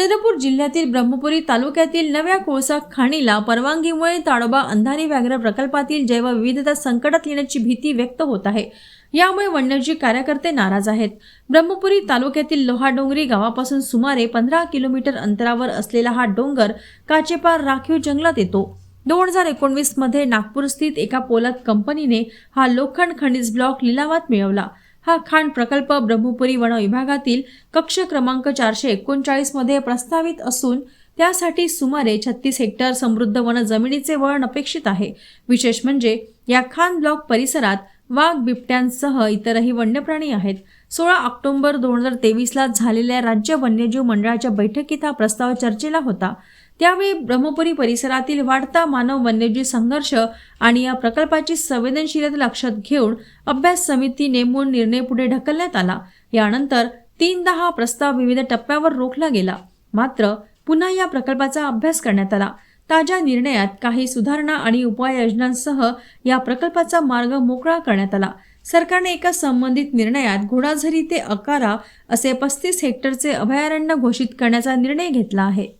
चंद्रपूर जिल्ह्यातील ब्रह्मपुरी तालुक्यातील नव्या कोळसा खाणीला परवानगीमुळे ताडोबा अंधारी व्याघ्र प्रकल्पातील जैवविविधता संकटात येण्याची भीती व्यक्त होत आहे. यामुळे वन्यजीव कार्यकर्ते नाराज आहेत. ब्रह्मपुरी तालुक्यातील लोहाडोंगरी गावापासून सुमारे पंधरा किलोमीटर अंतरावर असलेला हा डोंगर काचेपार राखीव जंगलात येतो. दोन हजार एकोणवीसमध्ये नागपूर स्थित एका पोलाद कंपनीने हा लोखंड खनिज ब्लॉक लिलावात मिळवला. हा खाण प्रकल्प ब्रह्मपुरी वन विभागातील कक्ष क्रमांक चारशे एकोणचाळीसमध्ये प्रस्तावित असून त्यासाठी सुमारे छत्तीस हेक्टर समृद्ध वन जमिनीचे वळण अपेक्षित आहे. विशेष म्हणजे या खान ब्लॉक परिसरात वाघ बिबट्यांसह इतरही वन्यप्राणी आहेत. सोळा ऑक्टोबर दोन हजार तेवीसला झालेल्या राज्य वन्यजीव मंडळाच्या बैठकीत हा प्रस्ताव चर्चेला होता. त्यावेळी ब्रह्मपुरी परिसरातील वाढता मानव वन्यजीव संघर्ष आणि या प्रकल्पाची संवेदनशीलता लक्षात घेऊन अभ्यास समिती नेमून निर्णय पुढे ढकलण्यात आला. यानंतर तीनदा हा प्रस्ताव विविध टप्प्यावर रोखला गेला. मात्र पुन्हा या प्रकल्पाचा अभ्यास करण्यात आला. ताज्या निर्णयात काही सुधारणा आणि उपाययोजनांसह या प्रकल्पाचा मार्ग मोकळा करण्यात आला. सरकारने एका संबंधित निर्णयात घोडाझरी ते अकारा असे पस्तीस हेक्टरचे अभयारण्य घोषित करण्याचा निर्णय घेतला आहे.